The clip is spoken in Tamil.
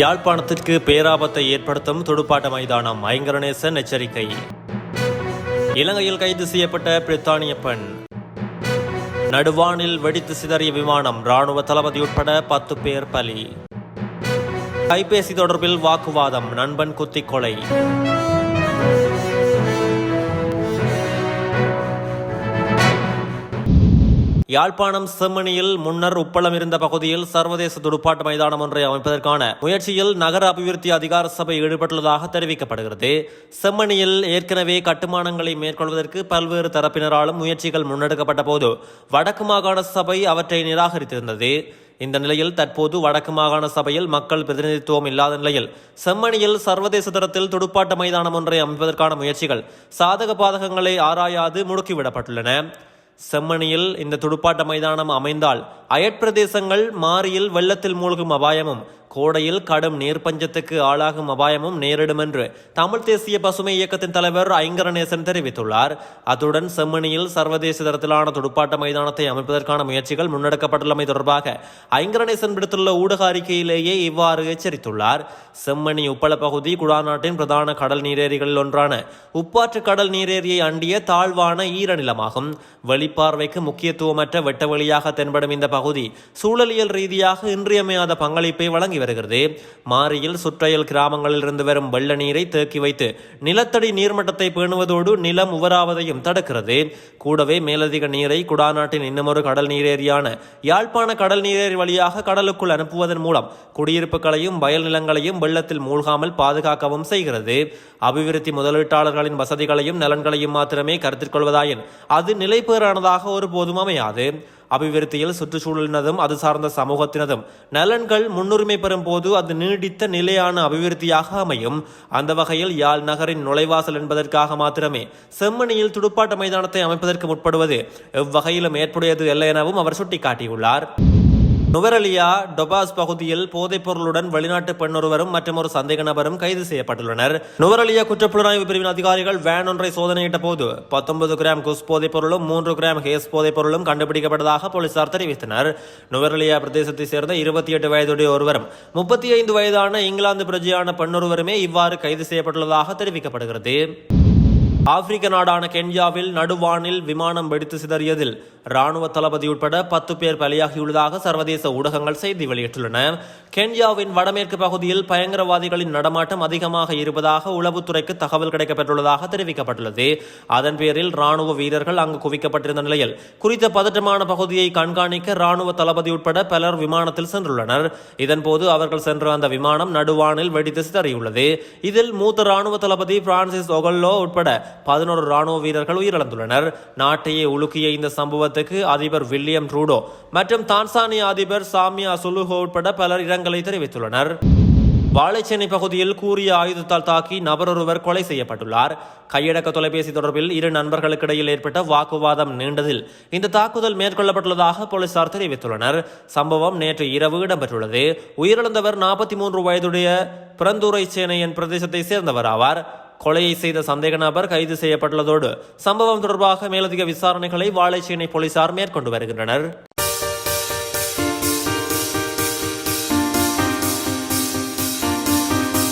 யாழ்ப்பாணத்திற்கு பேராபத்தை ஏற்படுத்தும் துடுப்பாட்ட மைதானம் ஐங்கரணேசன் எச்சரிக்கை. இலங்கையில் கைது செய்யப்பட்ட பிரித்தானிய பெண். நடுவானில் வெடித்து சிதறிய விமானம் ராணுவ தளபதி உட்பட பத்து பேர் பலி. கைபேசி தொடர்பில் வாக்குவாதம் நண்பன் குத்திக் கொலை. யாழ்ப்பாணம் செம்மணியில் முன்னர் உப்பளம் இருந்த பகுதியில் சர்வதேச துடுப்பாட்ட மைதானம் ஒன்றை அமைப்பதற்கான முயற்சியில் நகர அபிவிருத்தி அதிகார சபை ஈடுபட்டுள்ளதாக தெரிவிக்கப்படுகிறது. செம்மணியில் ஏற்கனவே கட்டுமானங்களை மேற்கொள்வதற்கு பல்வேறு தரப்பினராலும் முயற்சிகள் முன்னெடுக்கப்பட்ட போது வடக்கு மாகாண சபை அவற்றை நிராகரித்திருந்தது. இந்த நிலையில் தற்போது வடக்கு மாகாண சபையில் மக்கள் பிரதிநிதித்துவம் இல்லாத நிலையில் செம்மணியில் சர்வதேச தரத்தில் துடுப்பாட்ட மைதானம் ஒன்றை அமைப்பதற்கான முயற்சிகள் சாதக பாதகங்களை ஆராயாது முடுக்கிவிடப்பட்டுள்ளன. செம்மணியில் இந்த துடுப்பாட்ட மைதானம் அமைந்தால் அயற்பிரதேசங்கள் மாறியில் வெள்ளத்தில் மூழ்கும் அபாயமும் கோடையில் கடும் நீர்ப்பஞ்சத்துக்கு ஆளாகும் அபாயமும் நேரிடும் என்று தமிழ் தேசிய பசுமை இயக்கத்தின் தலைவர் ஐங்கரநேசன் தெரிவித்துள்ளார். அத்துடன் செம்மணியில் சர்வதேச தரத்திலான துடுப்பாட்ட மைதானத்தை அமைப்பதற்கான முயற்சிகள் முன்னெடுக்கப்பட்டுள்ளமை தொடர்பாக ஐங்கரநேசன் விடுத்துள்ள ஊடக அறிக்கையிலேயே இவ்வாறு எச்சரித்துள்ளார். செம்மணி உப்பள பகுதி குடாநாட்டின் பிரதான கடல் நீரேரிகளில் ஒன்றான உப்பாற்று கடல் நீரேரியை அண்டிய தாழ்வான ஈரநிலமாகும் வெளிப்பார்வைக்கு முக்கியத்துவமற்ற வெட்டவெளியாக தென்படும் இந்த பகுதி சூழலியல் ரீதியாக இன்றியமையாத பங்களிப்பை வழங்கி வருகிறது. மாரியில் சுற்றையல் கிராமங்களில் இருந்து வரும் வெள்ள நீரை தேக்கி வைத்து நிலத்தடி நீர்மட்டத்தை பேணுவதோடு நிலம் உவராவதையும் தடுக்கிறது. கூடவே மேலதிக நீரை குடாநாட்டின் இன்னமொரு கடல் நீரேரியான யாழ்ப்பாண கடல் நீரேரி வழியாக கடலுக்குள் அனுப்புவதன் மூலம் குடியிருப்புகளையும் வயல் நிலங்களையும் வெள்ளத்தில் மூழ்காமல் பாதுகாக்கவும் செய்கிறது. அபிவிருத்தி முதலீட்டாளர்களின் வசதிகளையும் நலன்களையும் மாத்திரமே கருத்தில் கொள்வதாயின் அது நிலைபேறானதாக ஒருபோதும் அமையாது. அபிவிருத்தியில் சுற்றுச்சூழலினதும் அது சார்ந்த சமூகத்தினதும். நலன்கள் முன்னுரிமை பெறும் போது அது நீடித்த நிலையான அபிவிருத்தியாக அமையும். அந்த வகையில் யாழ் நகரின் நுழைவாசல் என்பதற்காக மாத்திரமே செம்மணியில் துடுப்பாட்ட மைதானத்தை அமைப்பதற்கு முற்படுவது எவ்வகையிலும் ஏற்புடையது அல்ல எனவும் அவர் சுட்டிக்காட்டியுள்ளார். நுவரலியா டொபாஸ் பகுதியில் போதைப் பொருளுடன் வெளிநாட்டு பெண்ணொருவரும் மற்றும் ஒரு சந்தேக நபரும் கைது செய்யப்பட்டுள்ளனர். நுவரலியா குற்றப்புலனாய்வு பிரிவின் அதிகாரிகள் வேன் ஒன்றை சோதனையிட்ட போது பத்தொன்பது கிராம் குஸ் போதைப் பொருளும் மூன்று கிராம் ஹேஸ் போதைப் பொருளும் கண்டுபிடிக்கப்பட்டதாக போலீசார் தெரிவித்தனர். நுவரலியா பிரதேசத்தைச் சேர்ந்த இருபத்தி எட்டு வயதுடைய ஒருவரும் முப்பத்தி ஐந்து வயதான இங்கிலாந்து பிரஜையான பெண்ணொருவருமே இவ்வாறு கைது செய்யப்பட்டுள்ளதாக தெரிவிக்கப்படுகிறது. ஆப்பிரிக்க நாடான கென்யாவில் நடுவானில் விமானம் வெடித்து சிதறியதில் ராணுவ தளபதி உட்பட பத்து பேர் பலியாகியுள்ளதாக சர்வதேச ஊடகங்கள் செய்தி வெளியிட்டுள்ளன. கென்யாவின் வடமேற்கு பகுதியில் பயங்கரவாதிகளின் நடமாட்டம் அதிகமாக இருப்பதாக உளவுத்துறைக்கு தகவல் கிடைக்கப்பெற்றுள்ளதாக தெரிவிக்கப்பட்டுள்ளது. அதன் பேரில் ராணுவ வீரர்கள் அங்கு குவிக்கப்பட்டிருந்த நிலையில் குறித்த பதற்றமான பகுதியை கண்காணிக்க ராணுவ தளபதி உட்பட பலர் விமானத்தில் சென்றுள்ளனர். இதன்போது அவர்கள் சென்ற அந்த விமானம் நடுவானில் வெடித்து சிதறியுள்ளது. இதில் மூத்த ராணுவ தளபதி பிரான்சிஸ் ஒகல்லோ உட்பட பதினோரு ராணுவ வீரர்கள் உயிரிழந்துள்ளனர். நாட்டையே உலுக்கிய இந்த சம்பவத்துக்கு அதிபர் வில்லியம் ட்ரூடோ மற்றும் தான்சானிய அதிபர் சாமியா சுலுஹோ உட்பட பலர் இரங்கலை தெரிவித்துள்ளனர். வாழைச்சேனை பகுதியில் கூறிய ஆயுதத்தால் தாக்கி நபரொருவர் கொலை செய்யப்பட்டுள்ளார். கையடக்க தொலைபேசி தொடர்பில் இரு நண்பர்களுக்கு இடையில் ஏற்பட்ட வாக்குவாதம் நீண்டதில் இந்த தாக்குதல் மேற்கொள்ளப்பட்டுள்ளதாக போலீசார் தெரிவித்துள்ளனர். சம்பவம் நேற்று இரவு இடம்பெற்றுள்ளது. உயிரிழந்தவர் நாற்பத்தி மூன்று வயதுடைய பிறந்தூரை சேனையின் பிரதேசத்தை சேர்ந்தவர் ஆவார். கொலையை செய்த சந்தேக நபர் கைது செய்யப்பட்டுள்ளதோடு சம்பவம் தொடர்பாக மேலதிக விசாரணைகளை வாழைச்சேனை போலீசார் மேற்கொண்டு வருகின்றனர்.